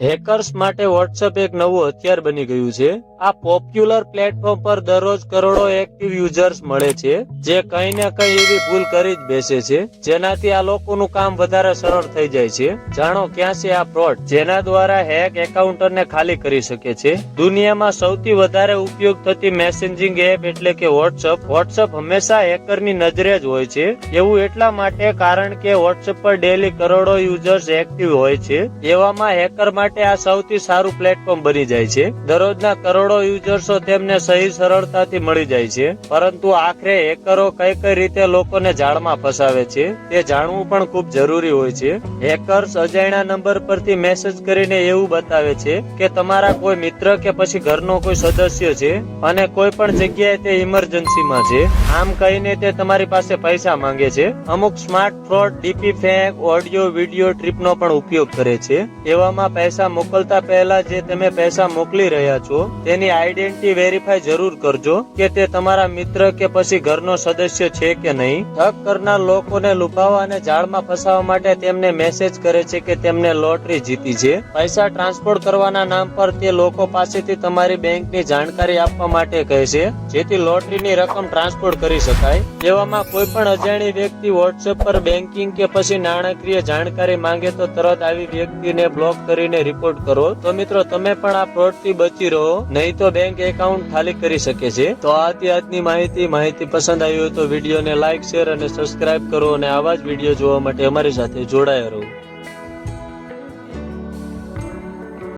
Hackers માટે WhatsApp એક નવું હથિયાર બની ગયું છે. આ પોપ્યુલર પ્લેટફોર્મ પર દરરોજ કરોડો એક્ટિવ યુઝર્સ મળે છે, જે કઈ ને કઈ એવી ભૂલ કરી જ બેસે છે, જેનાથી આ લોકોનું કામ વધારે સરળ થઈ જાય છે. જાણો ક્યાં છે આ ફ્રોડ જેના દ્વારા હેક એકાઉન્ટરને ખાલી કરી શકે છે. દુનિયામાં સૌથી વધારે ઉપયોગ થતી મેસેજિંગ એપ એટલે કે વોટ્સઅપ વોટ્સઅપ હંમેશા હેકરની નજરે જ હોય છે. એવું એટલા માટે કારણ કે વોટ્સઅપ પર ડેલી કરોડો યુઝર્સ એક્ટિવ હોય છે. એવામાં હેકર માટે આ સૌથી સારું પ્લેટફોર્મ બની જાય છે. દરરોજના કરોડો યુઝર્સો તેમને સહી સરળતાથી મળી જાય છે. પરંતુ આખરે હેકરો કઈ કઈ રીતે લોકોને જાળમાં ફસાવે છે, તે જાણવું પણ ખૂબ જરૂરી હોય છે. હેકર્સ અજાણ્યા નંબર પરથી મેસેજ કરીને એવું બતાવે છે કે તમારા કોઈ મિત્ર કે પછી ઘરનો કોઈ સદસ્ય છે અને કોઈ પણ જગ્યાએ તે ઇમરજન્સીમાં છે. આમ કહીને તે તમારી પાસે પૈસા માંગે છે. અમુક smart fraud DP fake audio video ટ્રીપનો પણ ઉપયોગ કરે છે. એવામાં પૈસા મોકલતા પહેલા જે તમે પૈસા મોકલી રહ્યા છો તેની આઈડેન્ટિટી વેરીફાઈ જરૂર કરજો કે તે તમારા મિત્ર કે પછી ઘરનો સદસ્ય છે કે નહીં. ઠગ કરનાર લોકોને લુભાવવા અને જાળમાં ફસાવવા માટે તેમને મેસેજ કરે છે કે તેમને લોટરી જીતી છે. પૈસા ટ્રાન્સફર કરવાના નામ પર તે લોકો પાસેથી તમારી બેંકની જાણકારી આપવા માટે કહે છે. જેથી લોટરીની રકમ ટ્રાન્સફર કરી શકાય. તેવામાં કોઈ પણ અજાણી વ્યક્તિ વોટ્સએપ પર બેંકિંગ કે પછી નાણાકીય જાણકારી માંગે તો તરત આવી વ્યક્તિને બ્લોક કરીને રિપોર્ટ કરો. તો મિત્રો, તમે પણ આ ફ્રોડથી બચી રહો. નહીં તો બેંક એકાઉન્ટ ખાલી કરી શકે છે. તો આથી આતની માહિતી માહિતી પસંદ આવી હોય તો વિડીયોને લાઈક શેર અને સબસ્ક્રાઇબ કરો અને આવા જ વીડિયો જોવા માટે અમારી સાથે જોડાયા રહો.